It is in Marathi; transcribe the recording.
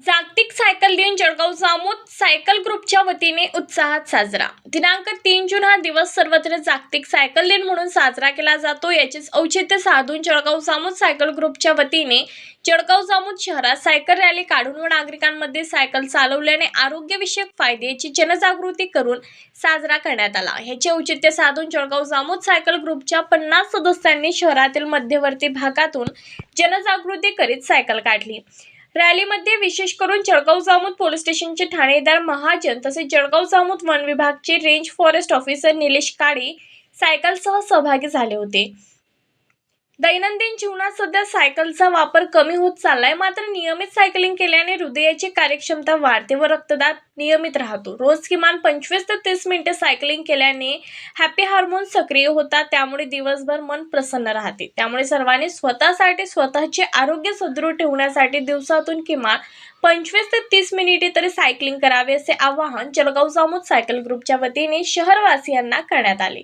जागतिक सायकल दिन जळगाव जामोद सायकल ग्रुपच्या वतीने उत्साहात साजरा. दिनांक तीन जून हा दिवस सर्वत्र जागतिक सायकल दिन म्हणून साजरा केला जातो. याचेच औचित्य साधून जळगाव जामोद सायकल ग्रुपच्या वतीने जळगाव जामोद शहरात सायकल रॅली काढून व नागरिकांमध्ये सायकल चालवल्याने आरोग्यविषयक फायदे याची जनजागृती करून साजरा करण्यात आला. ह्याचे औचित्य साधून जळगाव जामोद सायकल ग्रुपच्या पन्नास सदस्यांनी शहरातील मध्यवर्ती भागातून जनजागृती करीत सायकल काढली. रॅलीमध्ये विशेष करून जळगाव जामोद पोलीस स्टेशनचे ठाणेदार महाजन तसेच जळगाव जामोद वन विभागचे range forest officer Nilesh Kale सायकलसह सहभागी झाले होते. दैनंदिन जीवनात सध्या सायकलचा वापर कमी होत चाललाय. मात्र नियमित सायकलिंग केल्याने हृदयाची कार्यक्षमता वाढते व रक्तदाब नियमित राहतो. रोज किमान पंचवीस ते तीस मिनिटे सायकलिंग केल्याने हॅपी हार्मोन सक्रिय होतात. त्यामुळे दिवसभर मन प्रसन्न राहते. त्यामुळे सर्वांनी स्वतःसाठी स्वतःचे आरोग्य सुदृढ ठेवण्यासाठी दिवसातून किमान पंचवीस ते तीस मिनिटे तरी सायकलिंग करावे असे आवाहन जळगाव जामोद सायकल ग्रुपच्या वतीने शहरवासियांना करण्यात आले.